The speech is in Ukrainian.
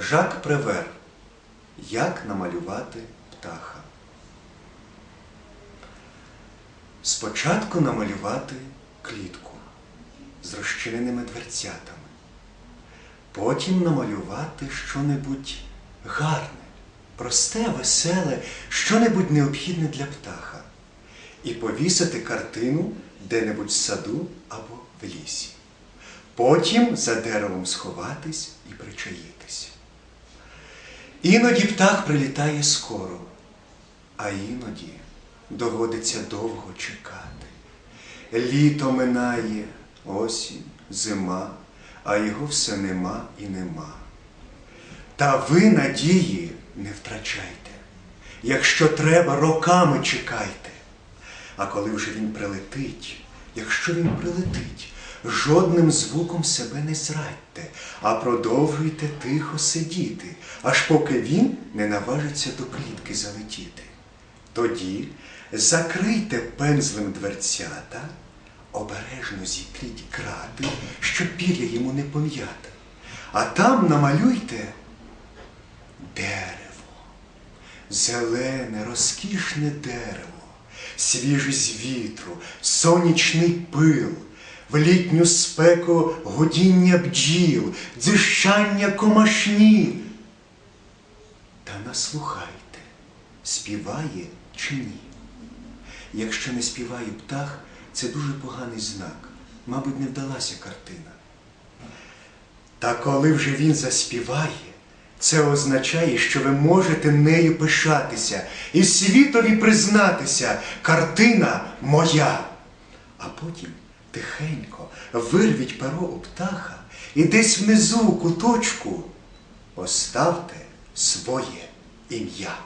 Жак Превер. Як намалювати птаха. Спочатку намалювати клітку з розчиненими дверцятами. Потім намалювати щонебудь гарне, просте, веселе, щонебудь необхідне для птаха. І повісити картину де-небудь в саду або в лісі. Потім за деревом сховатись і причаїтись. Іноді птах прилітає скоро, а іноді доводиться довго чекати. Літо минає, осінь, зима, а його все нема і нема. Та ви надії не втрачайте. Якщо треба, роками чекайте. А коли вже він прилетить, якщо він прилетить, жодним звуком себе не зрадьте, а продовжуйте тихо сидіти, аж поки він не наважиться до клітки залетіти. Тоді закрийте пензлем дверцята, обережно зітріть крати, щоб пір'я йому не пом'яти, а там намалюйте дерево. Зелене, розкішне дерево, свіжість вітру, сонячний пил, в літню спеку гудіння бджіл, дзищання комашні. Та наслухайте, співає чи ні. Якщо не співає птах, це дуже поганий знак. Мабуть, не вдалася картина. Та коли вже він заспіває, це означає, що ви можете нею пишатися і світові признатися, картина моя. А потім тихенько вирвіть перо у птаха і десь внизу куточку поставте своє ім'я.